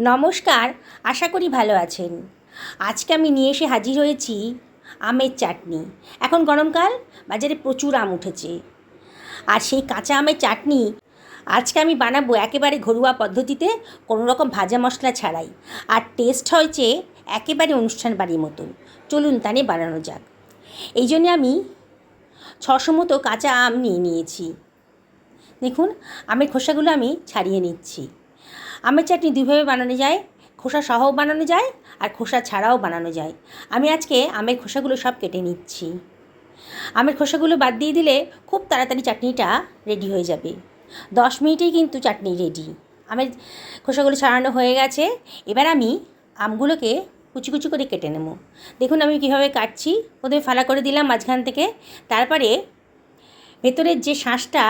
নমস্কার, আশা করি ভালো আছেন। আজকে আমি নিয়ে এসে হাজির হয়েছি আমের চাটনি। এখন গরমকাল, বাজারে প্রচুর আম উঠেছে। আর সেই কাঁচা আমের চাটনি আজকে আমি বানাবো একেবারে ঘরোয়া পদ্ধতিতে, কোনো রকম ভাজা মশলা ছাড়াই। আর টেস্ট হয়েছে একেবারে অনুষ্ঠান বাড়ির মতন। চলুন তা নিয়ে বানানো যাক। এই জন্যে আমি ছশো মতো কাঁচা আম নিয়ে নিয়েছি। দেখুন, আমের খোসাগুলো আমি ছাড়িয়ে নিচ্ছি। আমের চাটনি দুইভাবে বানানো যায়, খোসা সহও বানানো যায় আর খোসা ছাড়াও বানানো যায়। আমি আজকে আমের খোসাগুলো সব কেটে নিচ্ছি। আমের খোসাগুলো বাদ দিয়ে দিলে খুব তাড়াতাড়ি চাটনিটা রেডি হয়ে যাবে। দশ মিনিটেই কিন্তু চাটনি রেডি আমের খোসাগুলো ছাড়ানো হয়ে গেছে। এবার আমি আমগুলোকে কুচি কুচি করে কেটে নেব। দেখুন আমি কীভাবে কাটছি। প্রথমে ফালা করে দিলাম মাঝখান থেকে। তারপরে ভেতরের যে শাঁসটা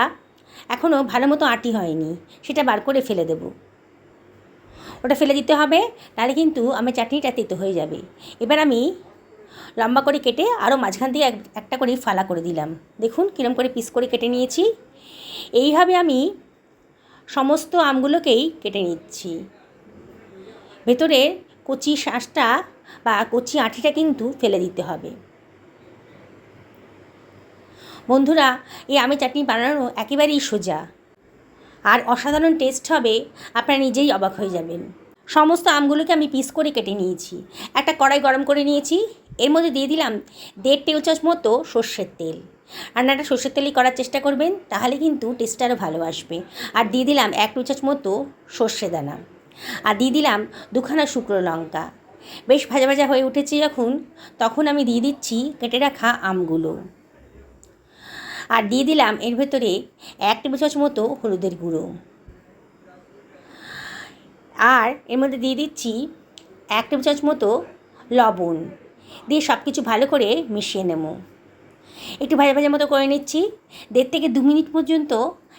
এখনও ভালো মতো আটি হয়নি, সেটা বার করে ফেলে দেবো। ওটা ফেলে দিতে হবে তাহলে কিন্তু আমার চাটনিটা তেতো হয়ে যাবে। এবার আমি লম্বা করে কেটে আরও মাঝখান দিয়ে এক- একটা করে ফালা করে দিলাম। দেখুন কীরম করে পিস করে কেটে নিয়েছি। এইভাবে আমি সমস্ত আমগুলোকেই কেটে নিচ্ছি। ভেতরে কচি শাঁসটা বা কচি আঁঠিটা কিন্তু ফেলে দিতে হবে। বন্ধুরা, এই আমের চাটনি বানানো একেবারেই সোজা। আর অসাধারণ টেস্ট হবে, আপনারা নিজেই অবাক হয়ে যাবেন। সমস্ত আমগুলোকে আমি পিস করে কেটে নিয়েছি। একটা কড়াই গরম করে নিয়েছি, এর মধ্যে দিয়ে দিলাম দেড় টেবিল চামচ মতো সর্ষের তেল। রান্নাটা সর্ষের তেলেই করার চেষ্টা করবেন, তাহলে কিন্তু টেস্টটা আরও ভালো আসবে। আর দিয়ে দিলাম এক টেবিল চামচ মতো সর্ষে দানা। আর দিয়ে দিলাম দুখানা শুকনো লঙ্কা। বেশ ভাজা ভাজা হয়ে উঠেছে যখন, তখন আমি দিয়ে দিচ্ছি কেটে রাখা আমগুলো। আর দিয়ে দিলাম এর ভেতরে এক টেবিল চামচ মতো হলুদের গুঁড়ো। আর এর মধ্যে দিয়ে দিচ্ছি এক টেবিল চামচ মতো লবণ। দিয়ে সব কিছু ভালো করে মিশিয়ে নেব। একটু ভাজা ভাজা মতো করে নিচ্ছি। দেড় থেকে দু মিনিট পর্যন্ত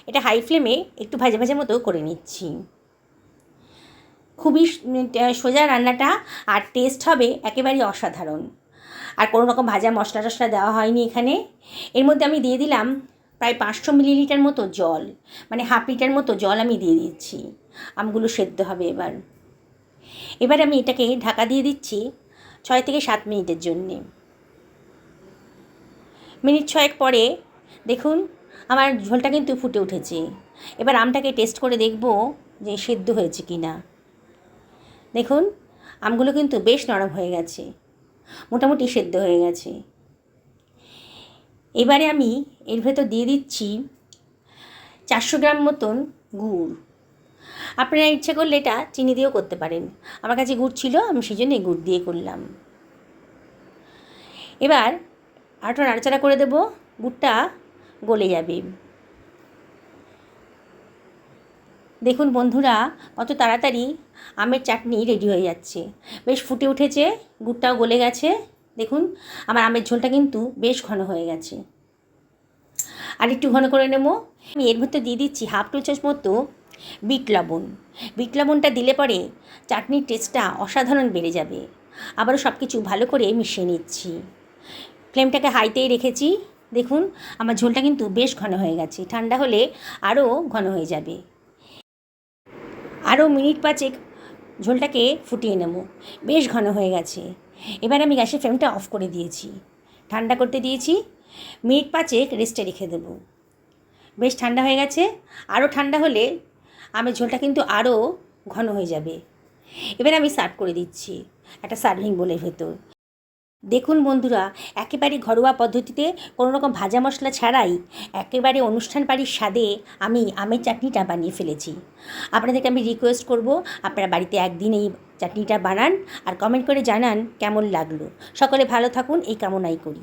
এটা হাই ফ্লেমে একটু ভাজা ভাজা মতো করে নিচ্ছি। খুবই সোজা রান্নাটা আর টেস্ট হবে একেবারেই অসাধারণ। আর কোনো রকম ভাজা মশলা টশলা দেওয়া হয়নি এখানে। এর মধ্যে আমি দিয়ে দিলাম প্রায় পাঁচশো মিলিলিটার মতো জল। মানে হাফ লিটার মতো জল আমি দিয়ে দিচ্ছি। আমগুলো সেদ্ধ হবে এবার। এবার আমি এটাকে ঢাকা দিয়ে দিচ্ছি ছয় থেকে সাত মিনিটের জন্যে। মিনিট ছয়েক পরে দেখুন আমার ঝোলটা কিন্তু ফুটে উঠেছে। এবার আমটাকে টেস্ট করে দেখব যে সেদ্ধ হয়েছে কি না দেখুন, আমগুলো কিন্তু বেশ নরম হয়ে গেছে। মোটামুটি সেদ্ধ হয়ে গেছে। এবারে আমি এর ভেতর দিয়ে দিচ্ছি চারশো গ্রাম মতন গুড়। আপনারা ইচ্ছে করলে এটা চিনি দিয়েও করতে পারেন। আমার কাছে গুড় ছিল, আমি সেই জন্য গুড় দিয়ে করলাম। এবার আরেকটা নাড়াচাড়া করে দেবো, গুড়টা গলে যাবে। দেখুন বন্ধুরা, কত তাড়াতাড়ি আমের চাটনি রেডি হয়ে যাচ্ছে। বেশ ফুটে উঠেছে, গুড়টাও গলে গেছে। দেখুন, আমার আমের ঝোলটা কিন্তু বেশ ঘন হয়ে গেছে। আর একটু ঘন করে নেব। আমি এর ভিতর দিয়ে দিচ্ছি হাফ টু চামচ মতো বিট লবণ। বিট লবণটা দিলে পরে চাটনির টেস্টটা অসাধারণ বেড়ে যাবে। আবারও সব কিছু ভালো করে মিশিয়ে নিচ্ছি। ফ্লেমটাকে হাইতেই রেখেছি। দেখুন, আমার ঝোলটা কিন্তু বেশ ঘন হয়ে গেছে। ঠান্ডা হলে আরও ঘন হয়ে যাবে। আরও মিনিট পাঁচেক ঝোলটাকে ফুটিয়ে নেব। বেশ ঘন হয়ে গেছে। এবার আমি গ্যাসের ফ্লেমটা অফ করে দিয়েছি। ঠান্ডা করতে দিয়েছি। মিনিট পাঁচেক রেস্টে রেখে দেব। বেশ ঠান্ডা হয়ে গেছে। আরও ঠান্ডা হলে আমি ঝোলটা কিন্তু আরও ঘন হয়ে যাবে। এবার আমি সার্ভ করে দিচ্ছি। একটা সার্ভিং বোলের ভেতর। দেখুন বন্ধুরা, একেবারে ঘরোয়া পদ্ধতিতে কোনো রকম ভাজা মশলা ছাড়াই একেবারে অনুষ্ঠান বাড়ির স্বাদে আমি আমের চাটনিটা বানিয়ে ফেলেছি। আপনাদেরকে আমি রিকোয়েস্ট করব, আপনারা বাড়িতে একদিন এই চাটনিটা বানান আর কমেন্ট করে জানান কেমন লাগল। সকলে ভালো থাকুন, এই কামনাই করি।